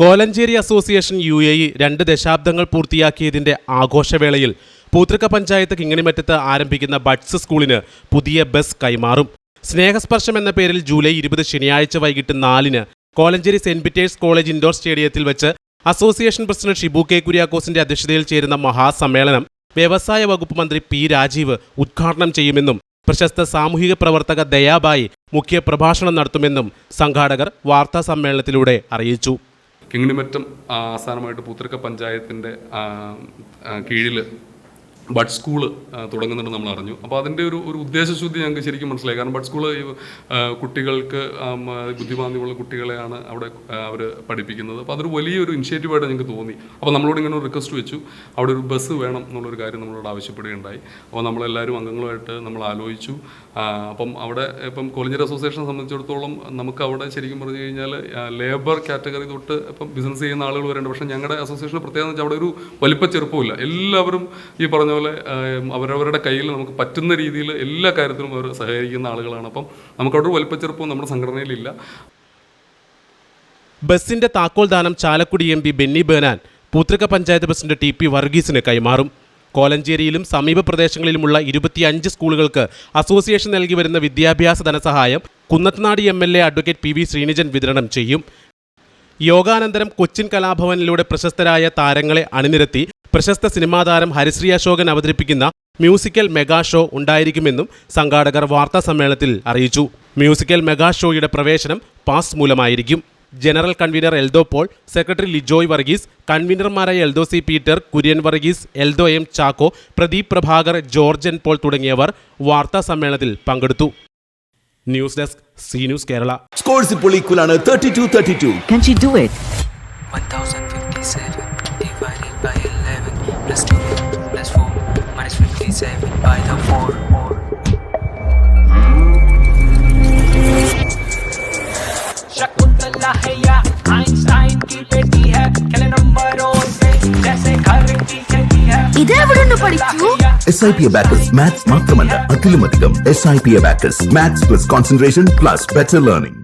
Kolenchery association U A E രണ്ട് ദശാബ്ദങ്ങൾ പൂർത്തിയാക്കിയതിന്റെ ആഘോഷവേളയിൽ പൂത്തൃക്ക പഞ്ചായത്ത് കിങ്ങണിമറ്റത്ത് ആരംഭിക്കുന്ന ബഡ്സ് സ്കൂളിന് പുതിയ ബസ് കൈമാറും. സ്നേഹസ്പർശം എന്ന പേരിൽ ജൂലൈ ഇരുപത് ശനിയാഴ്ച വൈകിട്ട് നാലിന് Kolenchery saint Peter's college indoor സ്റ്റേഡിയത്തിൽ വെച്ച് അസോസിയേഷൻ പ്രസിഡന്റ് ഷിബു കെ കുര്യാക്കോസിന്റെ അധ്യക്ഷതയിൽ ചേരുന്ന മഹാസമ്മേളനം വ്യവസായ വകുപ്പ് മന്ത്രി പി രാജീവ് ഉദ്ഘാടനം ചെയ്യുമെന്നും പ്രശസ്ത സാമൂഹിക പ്രവർത്തക ദയാബായി മുഖ്യ പ്രഭാഷണം നടത്തുമെന്നും സംഘാടകർ വാർത്താ സമ്മേളനത്തിലൂടെ അറിയിച്ചു. കിങ്ങിണിമറ്റം ആസ്ഥാനമായിട്ട് പൂത്തൃക്ക പഞ്ചായത്തിന്റെ കീഴിൽ ബഡ് സ്കൂൾ തുടങ്ങുന്നുണ്ട് നമ്മൾ അറിഞ്ഞു അപ്പോൾ അതിന്റെ ഒരു ഒരു ഉദ്ദേശശുദ്ധി ഞങ്ങൾക്ക് ശരിക്കും മനസ്സിലായി. കാരണം ബഡ് സ്കൂൾ ഈ, കുട്ടികൾക്ക് ബുദ്ധിമാന്തിയുള്ള കുട്ടികളെയാണ് അവിടെ അവർ പഠിപ്പിക്കുന്നത്. അപ്പോൾ അതൊരു വലിയൊരു ഇനിഷ്യേറ്റീവായിട്ട് ഞങ്ങൾക്ക് തോന്നി. അപ്പോൾ നമ്മളോട് ഇങ്ങനെ ഒരു റിക്വസ്റ്റ് വെച്ചു. അവിടെ ഒരു ബസ് വേണം എന്നുള്ളൊരു കാര്യം നമ്മളോട് ആവശ്യപ്പെടുകയുണ്ടായി. അപ്പോൾ നമ്മളെല്ലാവരും അംഗങ്ങളുമായിട്ട് നമ്മൾ ആലോചിച്ചു. അപ്പം അവിടെ ഇപ്പം കോളഞ്ചേരി അസോസിയേഷനെ സംബന്ധിച്ചിടത്തോളം നമുക്ക് അവിടെ ശരിക്കും പറഞ്ഞു കഴിഞ്ഞാൽ ലേബർ കാറ്റഗറി തൊട്ട് ഇപ്പം ബിസിനസ് ചെയ്യുന്ന ആളുകൾ വരേണ്ട പക്ഷേ ഞങ്ങളുടെ അസോസിയേഷൻ പ്രത്യേകത എന്ന് വെച്ചാൽ അവിടെ ഒരു വലിപ്പ ചെറുപ്പമില്ല എല്ലാവരും ഈ പറഞ്ഞ പോലെ അവരവരുടെ കയ്യിൽ നമുക്ക് പറ്റുന്ന രീതിയിൽ എല്ലാ കാര്യത്തിലും അവർ സഹകരിക്കുന്ന ആളുകളാണ്. അപ്പം നമുക്കവിടെ ഒരു വലിപ്പച്ചെറുപ്പം നമ്മുടെ സംഘടനയിലില്ല. ബസിന്റെ താക്കോൽ ദാനം Chalakudy M P Benny Behanan Poothrikka panchayat president T P വർഗീസിന് കൈമാറും. കോലഞ്ചേരിയിലും സമീപ പ്രദേശങ്ങളിലുമുള്ള ഇരുപത്തിയഞ്ച് സ്കൂളുകൾക്ക് അസോസിയേഷൻ നൽകി വരുന്ന വിദ്യാഭ്യാസ ധനസഹായം Kunnathunad M L A advocate P V Sreenijan വിതരണം ചെയ്യും. യോഗാനന്തരം കൊച്ചിൻ കലാഭവനിലൂടെ പ്രശസ്തരായ താരങ്ങളെ അണിനിരത്തി പ്രശസ്ത സിനിമാ താരം ഹരിശ്രീ അശോകൻ അവതരിപ്പിക്കുന്ന മ്യൂസിക്കൽ മെഗാ ഷോ ഉണ്ടായിരിക്കുമെന്നും സംഘാടകർ വാർത്താ സമ്മേളനത്തിൽ അറിയിച്ചു. മ്യൂസിക്കൽ മെഗാ ഷോയുടെ പ്രവേശനം pass മൂലമായിരിക്കും. General convener Eldho Paul secretary Lijoy Varghese കൺവീനർമാരായ Eldho C Peter Kurian Varghese Eldho M Chacko Pradeep Prabhakar Jorjan Paul തുടങ്ങിയവർ വാർത്താ സമ്മേളനത്തിൽ പങ്കെടുത്തു. News desk C news Kerala. Scores ഇപ്പോൾ ഈക്വൽ ആണ് thirty two thirty two Shakuntala है या Einstein की बेटी है खेले नंबरों से जैसे घर की खेती है ഇതെവിടുന്ന് പഠിച്ചു S I P abacus maths മാത്രമല്ല അതിലുമധികം S I P abacus maths plus concentration plus better learning